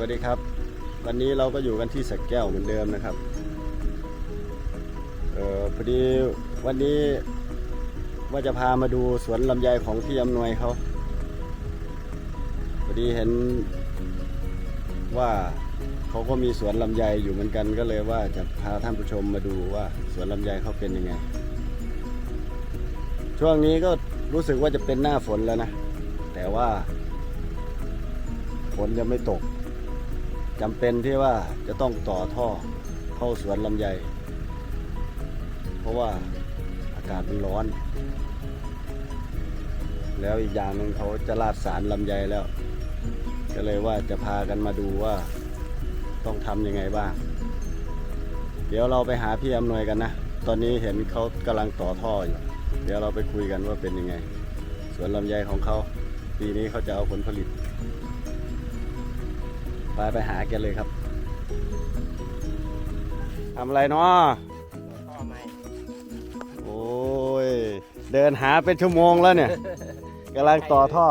วัสดีครับ วันนี้เราก็อยู่กันที่สักแก้วเหมือนเดิมนะครับเออพอดีวันนี้ว่าจะพามาดูสวนลำไยของพี่อำนวยเขาพอดีเห็นว่าเขาก็มีสวนลำไยอยู่เหมือนกันก็เลยว่าจะพาท่านผู้ชมมาดูว่าสวนลำไยเขาเป็นยังไง ช่วงนี้ก็รู้สึกว่าจะเป็นหน้าฝนแล้วนะ แต่ว่าฝนยังไม่ตก จำเป็นที่ว่าจะต้องต่อท่อเข้าสวนลำไย เพราะว่าอากาศมันร้อน แล้วอีกอย่างหนึ่งเขาจะลาดสารลำไยแล้ว ก็เลยว่าจะพากันมาดูว่าต้องทำยังไงบ้าง เดี๋ยวเราไปหาพี่อำนวยกันนะ ตอนนี้เห็นเขากำลังต่อท่ออยู่ เดี๋ยวเราไปคุยกันว่าเป็นยังไง สวนลำไยของเขาปีนี้เขาจะเอาผลผลิต ไปไปหาแกเลยครับทำอะไรเนาะพ่อไม่โอ้ย เดินหาเป็นชั่วโมงแล้วเนี่ยกำลังต่อท่อ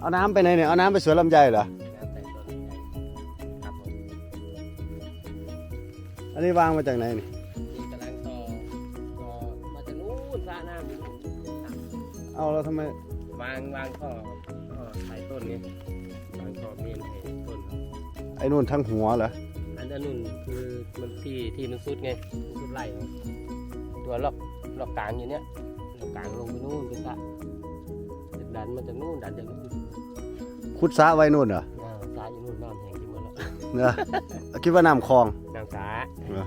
เอาน้ำไปไหนเนี่ย เอาน้ำไปสวนลำไยเหรอแล้วแต่ต้นใหญ่ครับผมอันนี้วางมาจากไหนนี่ที่กำลังต่อต่อมาจากนู้นสระน้ำอยู่นู่นเอาแล้วทำไม วางวางท่อท่อใส่ต้นนี้วางท่อเมนให้ต้นไอ้นู่นทั้งหัวเหรออันนั้นนู่นคือมันที่ที่มันสุดไงมันสุดไล่ไงตัวล็อกล็อกกลางอยู่เนี้ยล็อกกลางลงไปนู่นเป็นสระดันมาจากนู่นดันจากนู่นขุดสระไว้นู่นเหรออ่าสระอยู่นู่นน้ำแห้งที่หมดแล้วเนอะคิดว่าน้ำคลองน้ำสระเหรอ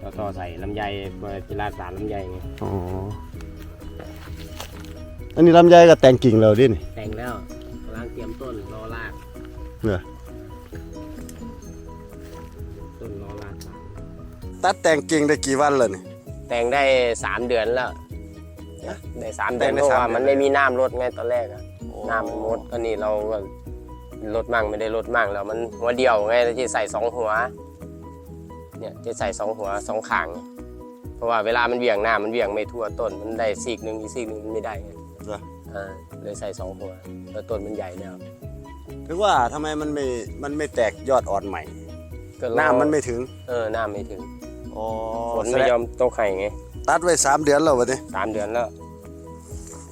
ต่อต่อใส่ลำไยเพื่อกีฬาสารลำไยไงอ๋ออันนี้ลำไยก็แต่งกิ่งแล้วดินี่แต่งแล้วกำลังเตรียมต้นรอรากเหรอต้ ตัดแต่งกิ่งได้กี่วันแล้วนี่ แต่งได้สามเดือนแล้วได้สามเดือนแต่งได้เพราะสามว่าเดือน มันไม่มีน้ำลดไงตอนแรกอะน้ำมันหมดก็นี่เราก็ลดมั่งไม่ได้ลดมั่งแล้วมันหัวเดียวไงที่ใส่สองหัว เนี่ยจะใส่สองหัวสองขางเพราะว่าเวลามันเบี่ยงหน้ามันเบี่ยงไม่ทั่วต้น มันได้ซีกหนึ่งอีกซีกหนึ่งมันไม่ได้ไงเหรอ อ่าเลยใส่สองหัวแล้วต้นมันใหญ่แล้วถึงว่าทำไมมันไม่มันไม่แตกยอดอ่อนใหม่ก็รอน้ำมันไม่ถึงเออน้ำไม่ถึง อ๋อฝนไม่ยอมตกไข่ไงตัดไว้สามเดือนแล้ววะนี่สามเดือนแล้ว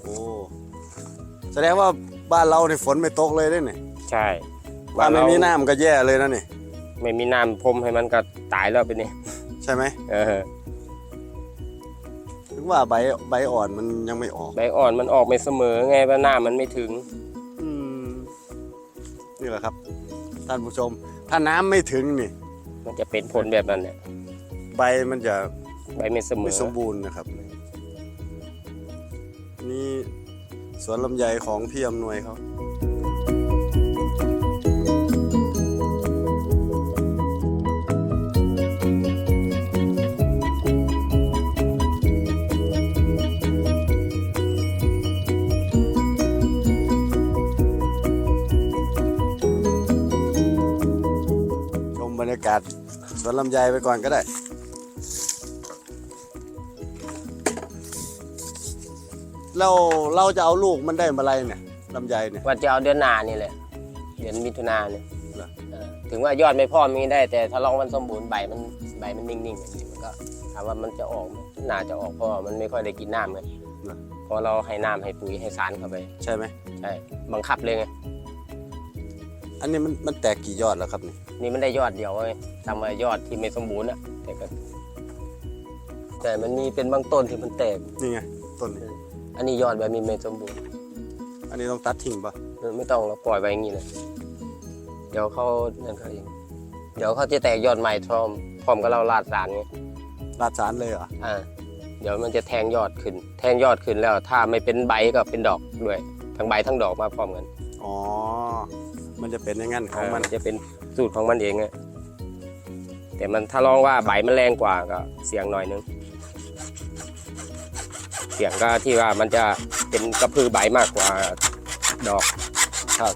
โอ้แสดงว่าบ้านเราในฝนไม่ตกเลยได้เนี่ยใช่บ้านไม่มีน้ำก็แย่เลยนะนี่ไม่มีน้ำพรมให้มันก็ตายแล้วไปนี่ใช่ไหมเออถึงว่าใบใบอ่อนมันยังไม่ออก ใบอ่อนมันออกไม่เสมอไงว่าน้ำมันไม่ถึงอืมนี่แหละครับท่านผู้ชม ถ้าน้ำไม่ถึงนี่ มันจะเป็นผลแบบนั้นเนี่ย ใบมันจะใบไม่เสมไม่อสมบูรณ์นะครับ นี่สวนลำไยของพี่อำนวยเขาชมบรรยากาศสวนลำไยไปก่อนก็ได้ เราเราจะเอาลูกมันได้เมื่อไรเนี่ยลำไยเนี่ย ว่าจะเอาเดือนหน้านี่แหละเดือนมิถุนาเนี่ยเหรอ เออถึงว่ายอดไม่พร้อมมีได้ แต่ถ้าลองมันสมบูรณ์ใบมันใบมันนิ่งๆอย่างนี้มันก็ถามว่ามันจะออกไหมน่าจะออกเพราะว่ามันไม่ค่อยได้กินน้ำไงเพราะเราให้น้ำให้ปุ๋ยให้สารเข้าไปใช่ไหมใช่บังคับเลยไงอันนี้มันมันแตกกี่ยอดแล้วครับนี่นี่มันได้ยอดเดียวไงทำมายอดที่ไม่สมบูรณ์อะแต่ก็แต่มันมีเป็นบางต้นที่มันแตกนี่ไงต้นนี้ อันนี้ยอดแบบนี้ไม่สมบูรณ์อันนี้ต้องตัดทิ้งปะเออไม่ต้องเราปล่อยไว้อย่างนี้เลยเดี๋ยวเขานั่นเขาเองเดี๋ยวเขาจะแตกยอดใหม่พร้อมพร้อมกับเราลาดสารไงลาดสารเลยเหรออ่าเดี๋ยวมันจะแทงยอดขึ้น แทงยอดขึ้นแล้ว ถ้าไม่เป็นใบก็เป็นดอกด้วยทั้งใบทั้งดอกมาพร้อมกันอ๋อ มันจะเป็นอย่างนั้นของมันเจะเป็นสูตรของมันเองอะแต่มันถ้าลองว่าใบมันแรงกว่าก็เสี่ยงหน่อยนึงเสี่ยงก็ที่ว่ามันจะเป็นกระพือใบมากกว่าดอกครับ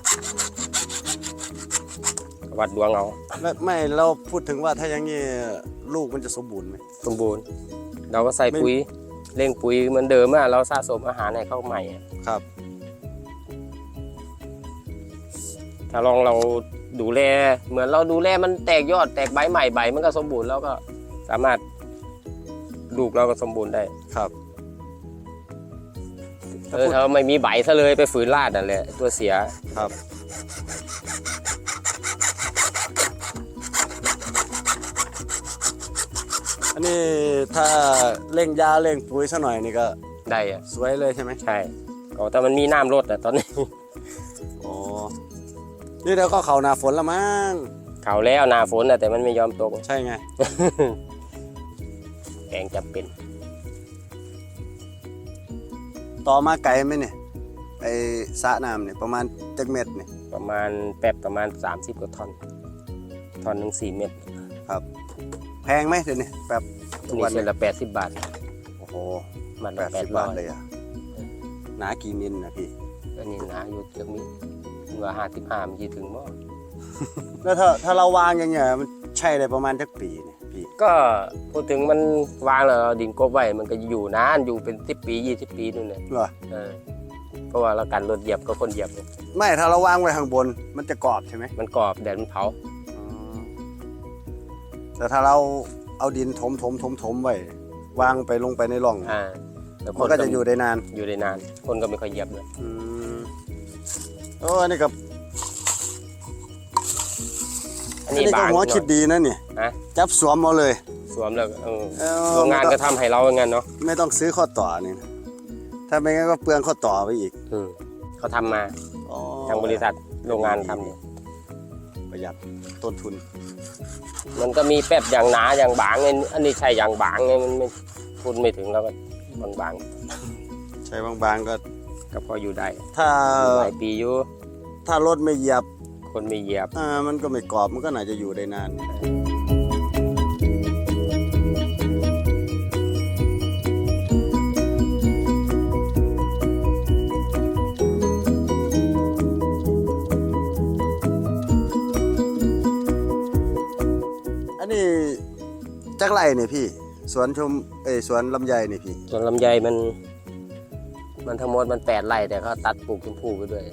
วัดดวงเอาไม่ไม่เราพูดถึงว่าถ้าอย่างนี้ลูกมันจะสมบูรณ์ไหมสมบูรณ์ เราก็ใส่ไม่ปุ๋ยเร่งปุ๋ยเหมือนเดิมอะเราสะสมอาหารให้เข้าใหม่อะครับ ถ้าลองเราดูแลเหมือนเราดูแลมันแตกยอดแตกใบใหม่ใบมันก็สมบูรณ์แล้วก็สามารถลูกเราก็สมบูรณ์ได้ครับ เออถ้าไม่มีใบซะเลยไปฝืนลาดนั่นแหละตัวเสียครับ อันนี้ถ้าเร่งยาเร่งปุ๋ยซะหน่อยนี่ก็ได้อะสวยเลยใช่ไหมใช่ก็แต่มันมีน้ำลดอะตอนนี้ อ๋อ นี่เดี๋ยวก็เขาหนาฝนแล้วมั้งเขาแล้วหนาฝนอะแต่มันไม่ยอมตก ใช่ไง แกงจะเป็น ต่อมาไกลไหมเนี่ยไอสระน้ำเนี่ยประมาณจักเม็ดเนี่ยประมาณแป๊บประมาณ 30กว่าท่อนท่อนหนึ่งสี่เม็ดครับ แพงไหมเดี๋ยวนี้แบบทุกนี่วันเส้เนี่นยละแปดสิบบาท โอ้โหมันแปละดแปสิดบร้บาอทยเลยอะหนากี่มิลนะพี่อันนี้หนาอยู่เกือบนี้ว่าห้าสิบห้ามันจะถึงมั้งแล้วถ้าถ้าเราวางอย่างเงี้ยมันใช่ได้ประมาณจักปีเนี่ยพี่ ก็พูดถึงมันวางแล้วเราดินกบไว้มันก็อยู่นานอยู่เป็นสิบปียี่สิบปีนู่นเลยเหรอเออเพราะว่าเรากันรถเหยียบก็คนเหยียบเนี่ยไม่ถ้าเราวางไว้ข้างบน มันจะกรอบใช่ไหมมันกรอบแดดมันเผาอ๋อแต่ถ้าเราเอาดินถมถมถมถมไว้วางไปลงไปในร่องอ่าแล้วคมันนก็จะอยู่ได้นานอยู่ได้นาน คนก็ไม่ค่อยเหยียบเลย อืมโอ้อันนี้กับ อัอันนนี้นี้ก็บางหัวหน่อยคิดดีนะเนี่ยฮะจับสวมเอาเลย สวมแล้วเออเออ โรงงานไม่ก็ต้องทำให้เราอย่างนั้นเนาะไม่ต้องซื้อข้อต่อนี่นะถ้าไม่งั้นก็เปลืองข้อต่อไปอีกอืมเขาทำมาอ๋อทางบริษัทโรงงานทำเนี่ยประหยัดต้นทุนมันก็มีแป๊บอย่างหนาอย่างบางไงอันนี้ใช่อย่างบางไงมันไม่ทุนไม่ถึงแล้วก็บางบางใช้บางๆก็ๆก็พออยู่ได้ถ้าหลายปีอยู่ถ้ารถไม่เหยียบ คนไม่เหยียบ อ่ามันก็ไม่กรอบมันก็น่าจะอยู่ได้นาน อันนี้จักไรเนี่ยพี่ สวนชมเอยสวนลำไยนี่พี่ ส่วนลำไยมัน มันทั้งหมดมันแปดไร่แต่เขาตัดปลูกชมพู่ไปด้วย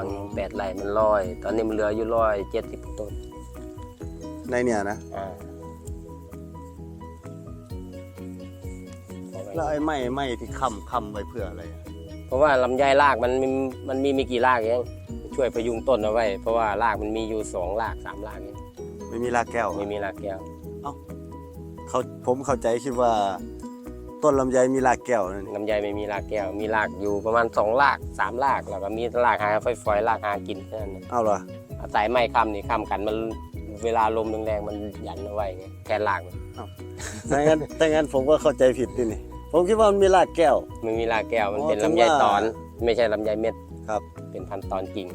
ฝั่งฝั่งแปดไร่มันร้อย ตอนนี้มันเหลืออยู่ร้อยเจ็ดสิบต้นในเนี่ยนะอ่าแล้วไอ้ไม้ไม้ที่ค้ำค้ำไว้เพื่ออะไรอะเพราะว่าลำไยรากมันมีมันมีไม่กี่รากเองช่วยพยุงต้นเอาไว้ เพราะว่ารากมันมีอยู่สองรากสามรากเองไม่มีรากแก้วไม่มีรากแก้ว เขาผมเข้าใจคิดว่า ต้นลำไยมีรากแก้วนั่นนี่ลำไยไม่มีรากแก้ว มีรากอยู่ประมาณสองรากสามรากแล้วก็มีรากหาฝอยๆรากหากินแค่นั้นนะเอาเหรออาศัยไม้ค้ำนี่ค้ำกันมันเวลาลมแรงๆมันยันเอาไว้ไงแทนรากมันถ้างั้นถ้างั้นผมก็เข้าใจผิดนี่นี่ ผมคิดว่ามันมีรากแก้ว มันมีรากแก้วมันอ๋อเป็นถึงลำไยว่าตอน ไม่ใช่ลำไยเม็ดครับ เป็นพันธุ์ตอนกิ่ง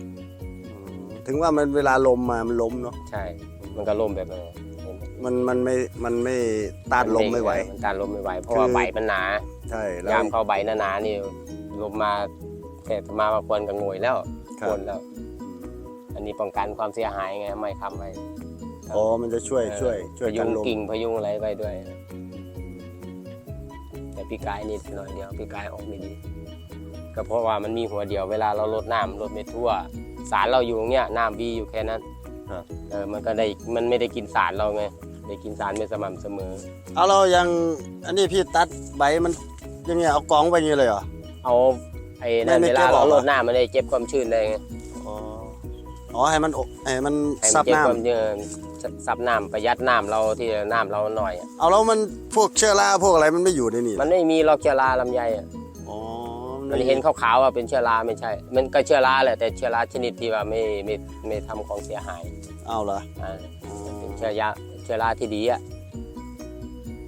ถึงว่ามันเวลาลมมามันล้มเนาะใช่ มันก็ล่มแบบนั้น มันมันไม่มันไม่ต้านลมไม่ไหวมันต้านลมไม่ไหว เพราะว่าคือ ใบมันหนา ใช่แล้ว ยามเข้าใบหนาๆนี่ลมมาแค่มาว่าควรกับงวยแล้วครับควรแล้ว อันนี้ป้องกันความเสียหายไงไม่ค้ำไว้อ๋อมันจะช่วยช่วยช่วยพยุกันงลมกิ่งพยุงอะไรไปด้วย แต่พี่กายนิดหน่อยเดียวพี่กายออกไม่ดี ก็เพราะว่ามันมีหัวเดียวเวลาเราลดน้ำลดไม่ทั่ว สารเราอยู่ตรงเนี้ยน้ำวีอยู่แค่นั้นครับ เออมันก็ได้มันไม่ได้กินสารเราไง ได้กินสารไม่สม่ำเสมอ เอาเรายังอันนี้พี่ตัดใบมันอยังไงเอากองไว้อย่างนี้เลยเหรอ เอาไอ้นั่นไม่เวไม่ลาเก็บอเราอกเหรอลดน้ำมันได้เจ็บความชื้นได้ไงอ๋ออ๋อให้มันอบให้มันให้ซัมับเจ็บน้ำความเยอะซับน้ำประหยัดน้ำเราที่น้ำเราหน่อยอะเอาแล้วมันพวกเชื้อราพวกอะไรมันไม่อยู่ในนี่มันไม่มีหรอกเชื้อราลำไยอะอ๋อมันเห็นขาวๆว่าเป็นเชื้อราไม่ใช่ มันก็เชื้อราแหละแต่เชื้อราชนิดที่ว่าไม่ไม่ไม่ทำของเสียหายเอาเหรออ่าอ๋อเป็นเชื้อยา เชื้อราที่ดีอะ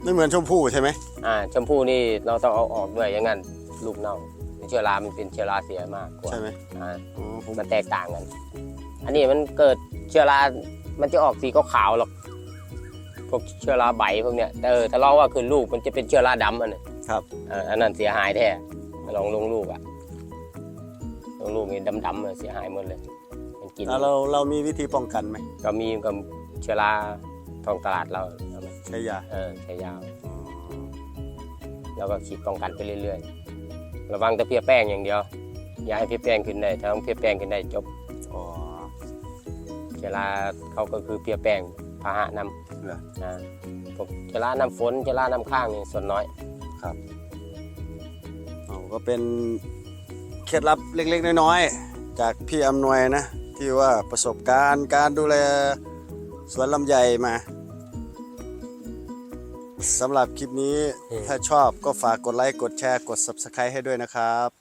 ไม่เหมือนชมพู่ใช่ไหมอ่าชมพู่นี่เราต้องเอาออกด้วยอย่างนั้นลูกเน่าเชื้อรามันเป็นเชื้อราเสียมากกว่าใช่ไหมอ่าอ๋อผมมันแตกต่างกัน อันนี้มันเกิดเชื้อรามันจะออกสีขาวๆหรอกพวกเชื้อราใบพวกเนี้ยแต่เออถ้าลองว่าคือลูกมันจะเป็นเชื้อราดำอันนี้ครับเอออันนั้นเสียหายแท้ลองลงลูกอะลงลูกนี่ดำๆอะเสียหายหมดเลย มันกินแล้วเราเรามีวิธีป้องกันไหมก็มีกับเชื้อรา ทองตลาดเราเอามาใช้ยาเออใช้ยาวแล้วก็ขีดป้องกันไปเรื่อยๆ ระวังแต่เพี้ยแป้งอย่างเดียว อย่าให้เพี้ยแป้งขึ้นได้ถ้าต้องเพี้ยแป้งขึ้นได้จบอ๋อเวลาเขาก็คือเปียแปลงพาหะนเหรอำอ่าพวกเวลาน้ำฝนเวลาน้ำข้างนี่ส่วนน้อยเอาก็เป็นเคล็ดลับเล็กๆ น้อยๆ จากพี่อำนวยนะ ที่ว่าประสบการณ์การดูแลสวนลำไยมา สำหรับคลิปนี้อืมถ้าชอบก็ฝากกดไลค์ กดแชร์ กด Subscribe ให้ด้วยนะครับ